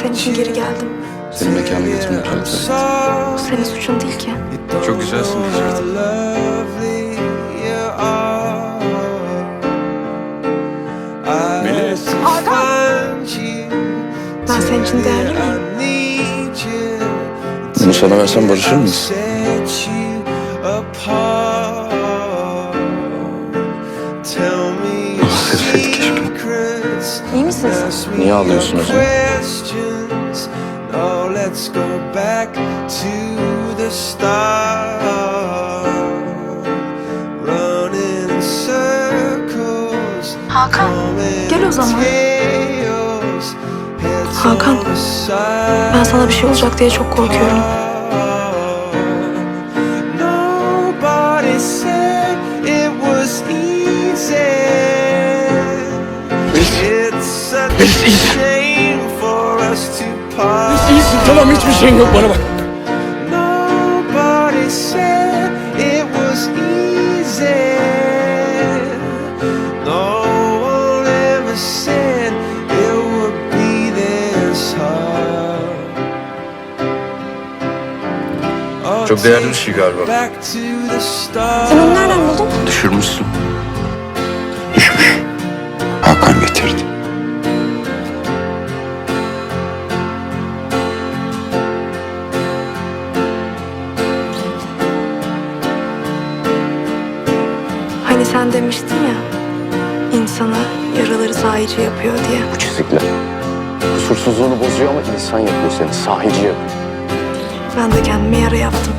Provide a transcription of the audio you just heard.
Senin için geri geldim. Senin mekanına getirmek Bu senin suçun değil ki. Çok güzelsin diyecektim. Melis. Ben senin için değerli miyim? Bunu sana versem barışır mısın? Affetseydik İyi misin sen? Niye ağlıyorsun o zaman? No, let's go back to the start. Running in circles. Hakan, gel o zaman. Hakan, Ben sana bir şey olacak diye çok korkuyorum. Nobody said it such a shame for us to part. İyisin tamam hiçbir şeyin yok bana bak. Nobody said it was easy. No one ever said it would be this hard. Çok değerli bir şey galiba. Back to the start. Sen onu nereden buldun? Düşürmüşsün. Sen demiştin ya, insana yaraları sahici yapıyor diye. Bu çizikler. Kusursuzluğunu bozuyor ama insan yapıyor seni. Sahici yapıyor. Ben de kendime yara yaptım.